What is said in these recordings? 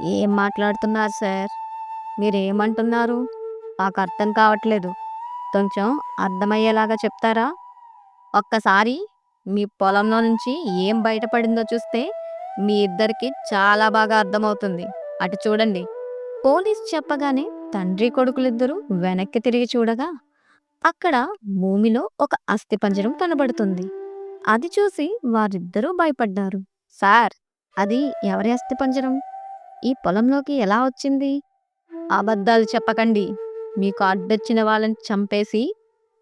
ఏం మాట్లాడుతున్నారు సార్? మీరేమంటున్నారు? నాకు అర్థం కావట్లేదు. కొంచెం అర్థమయ్యేలాగా చెప్తారా? ఒక్కసారి మీ పొలంలో నుంచి ఏం బయటపడిందో చూస్తే మీ ఇద్దరికి చాలా బాగా అర్థమవుతుంది. అటు చూడండి. పోలీస్ చెప్పగానే తండ్రి కొడుకులిద్దరూ వెనక్కి తిరిగి చూడగా అక్కడ భూమిలో ఒక అస్థిపంజరం కనబడుతుంది. అది చూసి వారిద్దరూ భయపడ్డారు. సార్ అది ఎవరి అస్థిపంజరం? ఈ పొలంలోకి ఎలా వచ్చింది? అబద్ధాలు చెప్పకండి. మీకు అడ్డొచ్చిన వాళ్ళని చంపేసి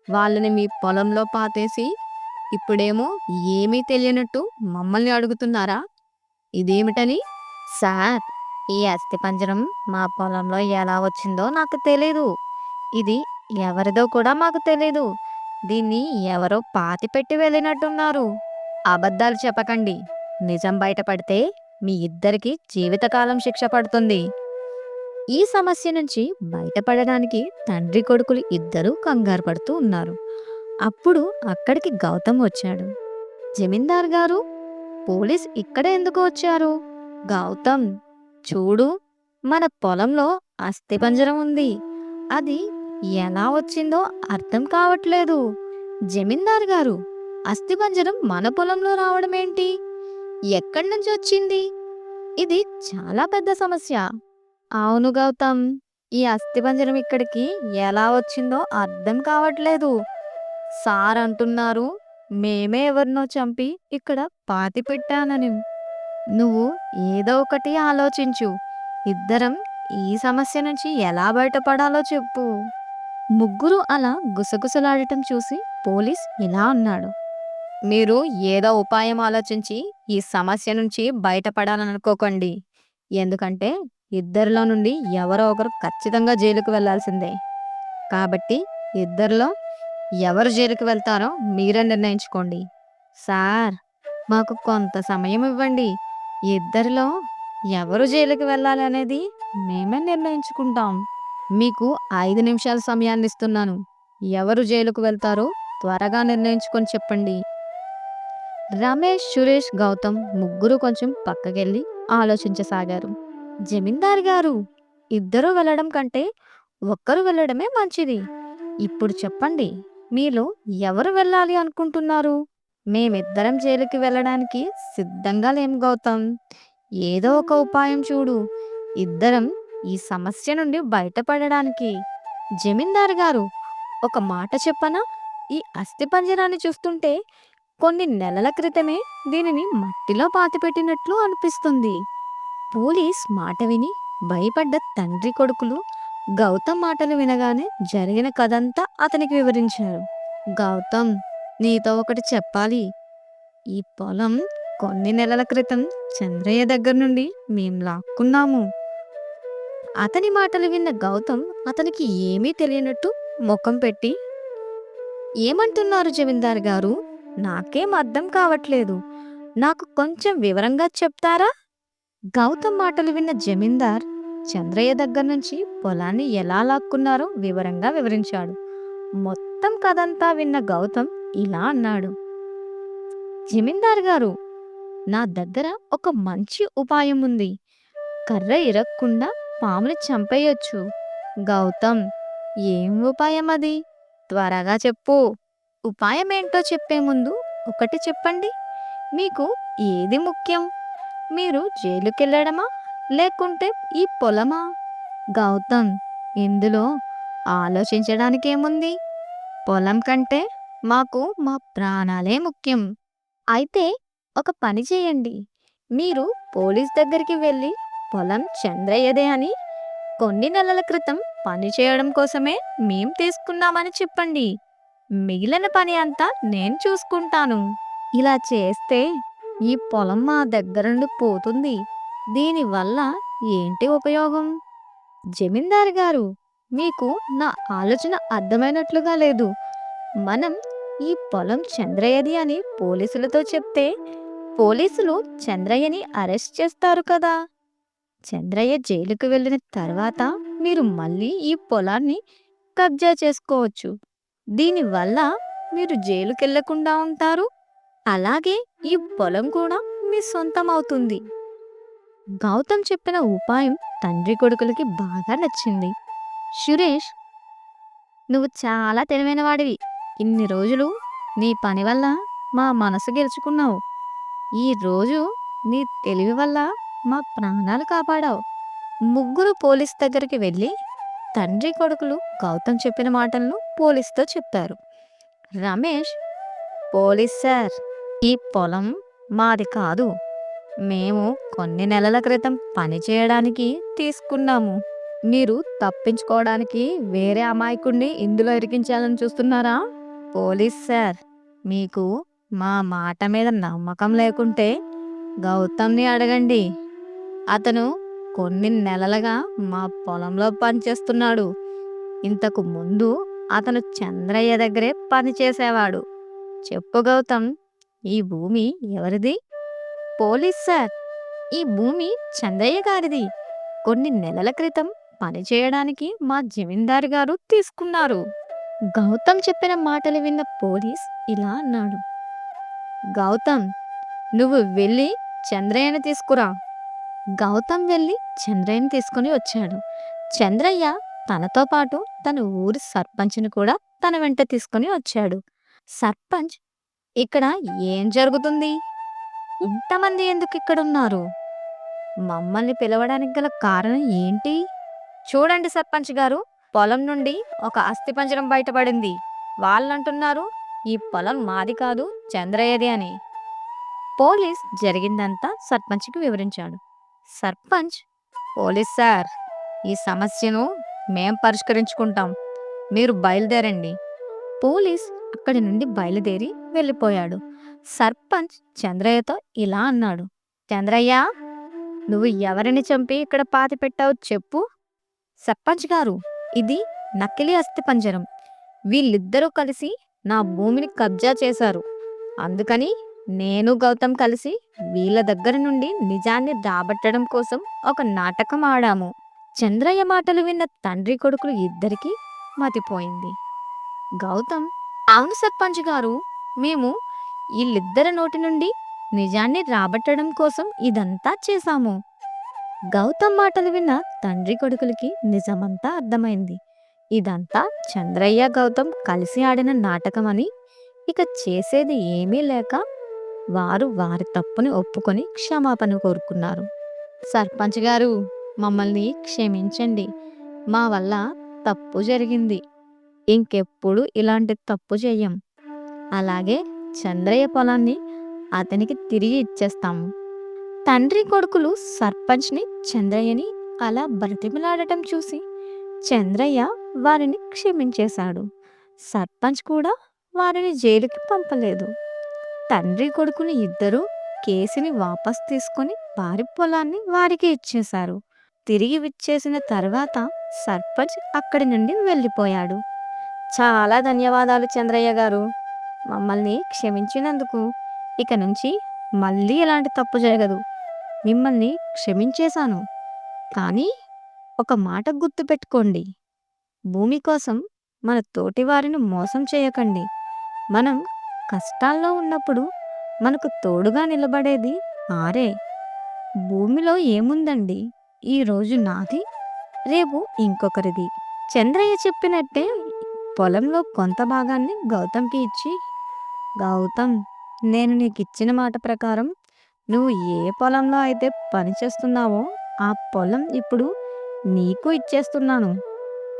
వాళ్ళని మీ పొలంలో పాతేసి ఇప్పుడేమో ఏమీ తెలియనట్టు మమ్మల్ని అడుగుతున్నారా? ఇదేమిటని? సార్ ఈ అస్థిపంజరం మా పొలంలో ఎలా వచ్చిందో నాకు తెలీదు. ఇది ఎవరిదో కూడా మాకు తెలీదు. దీన్ని ఎవరో పాతి పెట్టి వెళ్ళినట్టున్నారు. అబద్ధాలు చెప్పకండి. నిజం బయటపడితే మీ ఇద్దరికీ జీవితకాలం శిక్ష పడుతుంది. ఈ సమస్య నుంచి బయటపడడానికి తండ్రి కొడుకులు ఇద్దరూ కంగారు పడుతూ ఉన్నారు. అప్పుడు అక్కడికి గౌతమ్ వచ్చాడు. జమీందార్ గారు పోలీస్ ఇక్కడ ఎందుకు వచ్చారు? గౌతమ్ చూడు మన పొలంలో అస్థిపంజరం ఉంది. అది ఎలా వచ్చిందో అర్థం కావట్లేదు. జమీందార్ గారు అస్థిపంజరం మన పొలంలో రావడం ఏంటి ఎక్కడి నుంచి వచ్చింది? ఇది చాలా పెద్ద సమస్య. అవును గౌతమ్ ఈ అస్థిపంజరం ఇక్కడికి ఎలా వచ్చిందో అర్థం కావట్లేదు. సార్ అంటున్నారు మేమే ఎవరినో చంపి ఇక్కడ పాతి పెట్టానని. నువ్వు ఏదో ఒకటి ఆలోచించు. ఇద్దరం ఈ సమస్య నుంచి ఎలా బయటపడాలో చెప్పు. ముగ్గురు అలా గుసగుసలాడటం చూసి పోలీస్ ఇలా అన్నాడు. మీరు ఏదో ఉపాయం ఆలోచించి ఈ సమస్య నుంచి బయటపడాలనుకోకండి. ఎందుకంటే ఇద్దరిలో నుండి ఎవరో ఒకరు ఖచ్చితంగా జైలుకు వెళ్ళాల్సిందే కాబట్టి ఇద్దరిలో ఎవరు జైలుకు వెళ్తారో మీరే నిర్ణయించుకోండి. సార్ మాకు కొంత సమయం ఇవ్వండి. ఇద్దరిలో ఎవరు జైలుకి వెళ్ళాలి అనేది మేమే నిర్ణయించుకుంటాం. మీకు ఐదు నిమిషాల సమయాన్ని ఇస్తున్నాను. ఎవరు జైలుకు వెళ్తారో త్వరగా నిర్ణయించుకొని చెప్పండి. రమేష్ సురేష్ గౌతమ్ ముగ్గురు కొంచెం పక్కకెళ్ళి ఆలోచించసాగారు. జమీందార్ గారు ఇద్దరు వెళ్ళడం కంటే ఒక్కరు వెళ్ళడమే మంచిది. ఇప్పుడు చెప్పండి మీలో ఎవరు వెళ్ళాలి అనుకుంటున్నారు? మేమిద్దరం జైలుకి వెళ్ళడానికి సిద్ధంగా లేం గౌతమ్. ఏదో ఒక ఉపాయం చూడు ఇద్దరం ఈ సమస్య నుండి బయటపడడానికి. జమీందార్ గారు ఒక మాట చెప్పనా? ఈ అస్థిపంజరాన్ని చూస్తుంటే కొన్ని నెలల క్రితమే దీనిని మట్టిలో పాతిపెట్టినట్లు అనిపిస్తుంది. పోలీస్ మాట విని భయపడ్డ తండ్రి కొడుకులు గౌతమ్ మాటలు వినగానే జరిగిన కథంతా అతనికి వివరించారు. గౌతమ్ నీతో ఒకటి చెప్పాలి. ఈ పొలం కొన్ని నెలల క్రితం చంద్రయ్య దగ్గర నుండి మేం లాక్కున్నాము. అతని మాటలు విన్న గౌతమ్ అతనికి ఏమీ తెలియనట్టు ముఖం పెట్టి ఏమంటున్నారు జమీందార్ గారు? నాకేం అర్థం కావట్లేదు. నాకు కొంచెం వివరంగా చెప్తారా? గౌతమ్ మాటలు విన్న జమీందార్ చంద్రయ్య దగ్గర నుంచి పొలాన్ని ఎలా లాక్కున్నారో వివరంగా వివరించాడు. మొత్తం కథంతా విన్న గౌతమ్ ఇలా అన్నాడు. జమీందార్ గారు నా దగ్గర ఒక మంచి ఉపాయం ఉంది. కర్ర ఇరక్కుండా పాముని చంపేయొచ్చు. గౌతమ్ ఏం ఉపాయం అది? త్వరగా చెప్పు. ఉపాయం ఏంటో చెప్పే ముందు ఒకటి చెప్పండి. మీకు ఏది ముఖ్యం? మీరు జైలుకెళ్ళడమా? లేకుంటే ఈ పొలమా? గౌతమ్ ఇందులో ఆలోచించడానికేముంది? పొలం కంటే మాకు మా ప్రాణాలే ముఖ్యం. అయితే ఒక పని చేయండి. మీరు పోలీస్ దగ్గరికి వెళ్ళి పొలం చంద్రయ్యదే అని కొన్ని నెలల క్రితం పని చేయడం కోసమే మేం తీసుకున్నామని చెప్పండి. మిగిలిన పని అంతా నేను చూసుకుంటాను. ఇలా చేస్తే ఈ పొలం మా దగ్గర నుండి పోతుంది. దీనివల్ల ఏంటి ఉపయోగం? జమీందారు గారు మీకు నా ఆలోచన అర్థమైనట్లుగా లేదు. మనం ఈ పొలం చంద్రయ్యది అని పోలీసులతో చెప్తే పోలీసులు చంద్రయ్యని అరెస్ట్ చేస్తారు కదా! చంద్రయ్య జైలుకు వెళ్ళిన తర్వాత మీరు మళ్ళీ ఈ పొలాన్ని కబ్జా చేసుకోవచ్చు. దీనివల్ల మీరు జైలుకెళ్ళకుండా ఉంటారు. అలాగే ఈ పొలం కూడా మీ సొంతం అవుతుంది గౌతమ్ చెప్పిన ఉపాయం తండ్రి కొడుకులకి బాగా నచ్చింది. సురేష్ నువ్వు చాలా తెలివైన వాడివి. ఇన్ని రోజులు నీ పని వల్ల మా మనసు గెలుచుకున్నావు. ఈ రోజు నీ తెలివి వల్ల మా ప్రాణాలు కాపాడావు. ముగ్గురు పోలీస్ దగ్గరికి వెళ్ళి తండ్రి కొడుకులు గౌతమ్ చెప్పిన మాటలను పోలీస్తో చెప్తారు రమేష్ పోలీస్ సార్ ఈ పొలం మాది కాదు. మేము కొన్ని నెలల క్రితం పని చేయడానికి తీసుకున్నాము. మీరు తప్పించుకోవడానికి వేరే అమాయకుడిని ఇందులో ఇరికించాలని చూస్తున్నారా? పోలీస్ సార్ మీకు మా మాట మీద నమ్మకం లేకుంటే గౌతమ్ని అడగండి. అతను కొన్ని నెలలుగా మా పొలంలో పనిచేస్తున్నాడు. ఇంతకు ముందు అతను చంద్రయ్య దగ్గరే పనిచేసేవాడు చెప్పు గౌతమ్ ఈ భూమి ఎవరిది? పోలీస్ సార్ ఈ భూమి చంద్రయ్య గారిది. కొన్ని నెలల క్రితం పని చేయడానికి మా జమీందారు గారు తీసుకున్నారు. గౌతమ్ చెప్పిన మాటలు విన్న పోలీస్ ఇలా అన్నాడు. గౌతమ్ నువ్వు వెళ్ళి చంద్రయ్యని తీసుకురా. గౌతమ్ వెళ్ళి చంద్రయ్యని తీసుకుని వచ్చాడు. చంద్రయ్య తనతో పాటు తన ఊరి సర్పంచ్ని కూడా తన వెంట తీసుకొని వచ్చాడు. సర్పంచ్ ఇక్కడ ఏం జరుగుతుంది? ఇంతమంది ఎందుకు ఇక్కడ ఉన్నారు మమ్మల్ని పిలవడానికి గల కారణం ఏంటి? చూడండి సర్పంచ్ గారు పొలం నుండి ఒక అస్థిపంజరం బయటపడింది. వాళ్ళంటున్నారు ఈ పొలం మాది కాదు చంద్రయ్యది అని. పోలీస్ జరిగిందంతా సర్పంచ్కి వివరించాడు. సర్పంచ్ పోలీస్ సార్ ఈ సమస్యను మేం పరిష్కరించుకుంటాం. మీరు బయలుదేరండి. పోలీస్ అక్కడి నుండి బయలుదేరి వెళ్ళిపోయాడు. సర్పంచ్ చంద్రయ్యతో ఇలా అన్నాడు. చంద్రయ్య నువ్వు ఎవరిని చంపి ఇక్కడ పాతి పెట్టావు చెప్పు. సర్పంచ్ గారు ఇది నకిలీ అస్థిపంజరం. వీళ్ళిద్దరూ కలిసి నా భూమిని కబ్జా చేశారు. అందుకని నేను గౌతమ్ కలిసి వీళ్ళ దగ్గర నుండి నిజాన్ని రాబట్టడం కోసం ఒక నాటకం ఆడాము. చంద్రయ్య మాటలు విన్న తండ్రి కొడుకులు ఇద్దరికీ మతిపోయింది. గౌతమ్ అవును సర్పంచ్ గారు మేము వీళ్ళిద్దరి నోటి నుండి నిజాన్ని రాబట్టడం కోసం ఇదంతా చేశాము. గౌతమ్ మాటలు విన్న తండ్రి కొడుకులకి నిజమంతా అర్థమైంది. ఇదంతా చంద్రయ్య గౌతమ్ కలిసి ఆడిన నాటకమని. ఇక చేసేది ఏమీ లేక వారు వారి తప్పుని ఒప్పుకొని క్షమాపణ కోరుకున్నారు. సర్పంచ్ గారు మమ్మల్ని క్షమించండి. మా వల్ల తప్పు జరిగింది. ఇంకెప్పుడు ఇలాంటి తప్పు చేయం అలాగే చంద్రయ్య పొలాన్ని అతనికి తిరిగి ఇచ్చేస్తాము. తండ్రి కొడుకులు సర్పంచ్ని చంద్రయ్యని అలా బ్రతిమలాడటం చూసి చంద్రయ్య వారిని క్షమించేశాడు. సర్పంచ్ కూడా వారిని జైలుకి పంపలేదు. తండ్రి కొడుకుని ఇద్దరూ కేసుని వాపస్ తీసుకొని వారి పొలాన్ని వారికి ఇచ్చేశారు. తిరిగి విచ్చేసిన తర్వాత సర్పంచ్ అక్కడి నుండి వెళ్ళిపోయాడు. చాలా ధన్యవాదాలు చంద్రయ్య గారు. మమ్మల్ని క్షమించినందుకు ఇక నుంచి మళ్ళీ ఎలాంటి తప్పు జరగదు. మిమ్మల్ని క్షమించేశాను. కానీ ఒక మాట గుర్తుపెట్టుకోండి భూమి కోసం మన తోటి వారిని మోసం చేయకండి. మనం కష్టాల్లో ఉన్నప్పుడు మనకు తోడుగా నిలబడేది ఆరే. భూమిలో ఏముందండి? ఈరోజు నాది రేపు ఇంకొకరిది. చంద్రయ్య చెప్పినట్టే పొలంలో కొంత భాగాన్ని గౌతమ్కి ఇచ్చి గౌతమ్ నేను నీకు ఇచ్చిన మాట ప్రకారం నువ్వు ఏ పొలంలో అయితే పని చేస్తున్నావో ఆ పొలం ఇప్పుడు నీకు ఇచ్చేస్తున్నాను.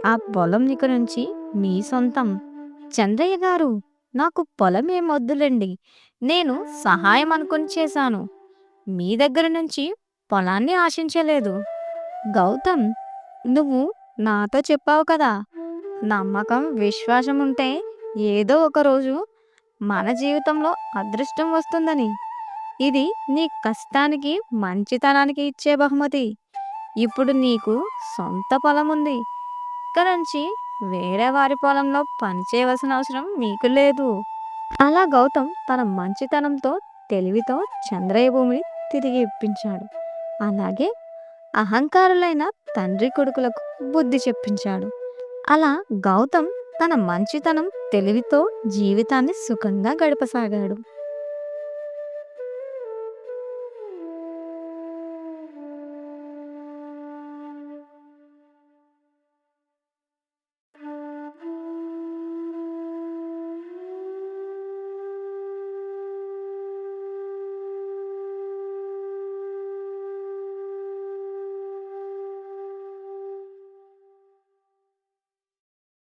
ఆ పొలం ఇక నుంచి మీ సొంతం. చంద్రయ్య గారు నాకు పొలం ఏం వద్దులేండి. నేను సహాయం అనుకుని చేశాను. మీ దగ్గర నుంచి పొలాన్ని ఆశించలేదు. గౌతమ్ నువ్వు నాతో చెప్పావు కదా. నమ్మకం విశ్వాసం ఉంటే ఏదో ఒక రోజు మన జీవితంలో అదృష్టం వస్తుందని. ఇది నీ కష్టానికి మంచితనానికి ఇచ్చే బహుమతి. ఇప్పుడు నీకు సొంత పొలం ఉంది. ఇక నుంచి వేరే వారి పొలంలో పని చేయవలసిన అవసరం మీకు లేదు. అలా గౌతమ్ తన మంచితనంతో తెలివితో చంద్రయ్య భూమిని తిరిగి ఇప్పించాడు. అలాగే అహంకారులైన తండ్రి కొడుకులకు బుద్ధి చెప్పించాడు. అలా గౌతమ్ తన మంచితనం తెలివితో జీవితాన్ని సుఖంగా గడపసాగాడు.